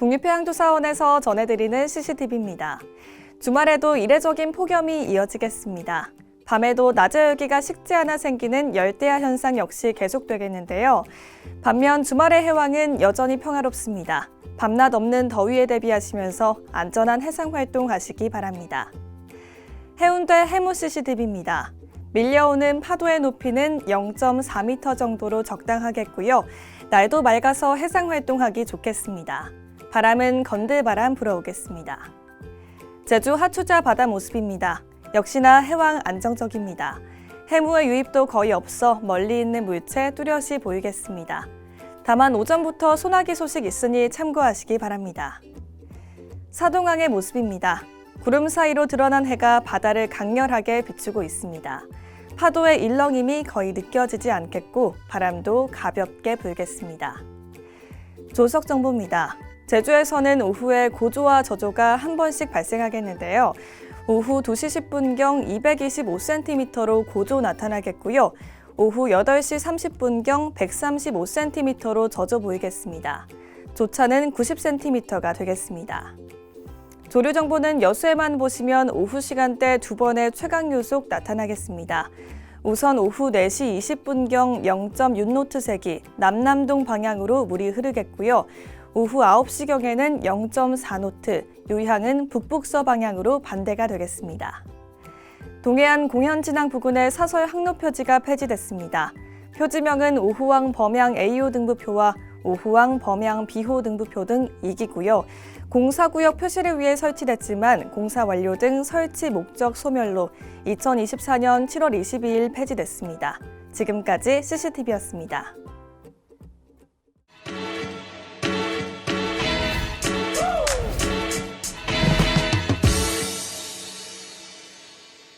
국립해양조사원에서 전해드리는 CCTV입니다. 주말에도 이례적인 폭염이 이어지겠습니다. 밤에도 낮의 열기가 식지 않아 생기는 열대야 현상 역시 계속되겠는데요. 반면 주말의 해왕은 여전히 평화롭습니다. 밤낮 없는 더위에 대비하시면서 안전한 해상 활동하시기 바랍니다. 해운대 해무 CCTV입니다. 밀려오는 파도의 높이는 0.4m 정도로 적당하겠고요. 날도 맑아서 해상 활동하기 좋겠습니다. 바람은 건들바람 불어오겠습니다. 제주 하추자 바다 모습입니다. 역시나 해왕 안정적입니다. 해무의 유입도 거의 없어 멀리 있는 물체 뚜렷이 보이겠습니다. 다만 오전부터 소나기 소식 있으니 참고하시기 바랍니다. 사동항의 모습입니다. 구름 사이로 드러난 해가 바다를 강렬하게 비추고 있습니다. 파도의 일렁임이 거의 느껴지지 않겠고 바람도 가볍게 불겠습니다. 조석 정보입니다. 제주에서는 오후에 고조와 저조가 한 번씩 발생하겠는데요. 오후 2시 10분경 225cm로 고조 나타나겠고요. 오후 8시 30분경 135cm로 젖어 보이겠습니다. 조차는 90cm가 되겠습니다. 조류 정보는 여수에만 보시면 오후 시간대 두 번의 최강 요속 나타나겠습니다. 우선 오후 4시 20분경 0.6노트색이 남남동 방향으로 물이 흐르겠고요. 오후 9시경에는 0.4노트, 요향은 북북서 방향으로 반대가 되겠습니다. 동해안 공현진항 부근의 사설 항로 표지가 폐지됐습니다. 표지명은 오후왕 범양 A호 등부표와 오후왕 범양 B호 등부표 등 2기고요. 공사구역 표시를 위해 설치됐지만 공사 완료 등 설치 목적 소멸로 2024년 7월 22일 폐지됐습니다. 지금까지 CCTV였습니다.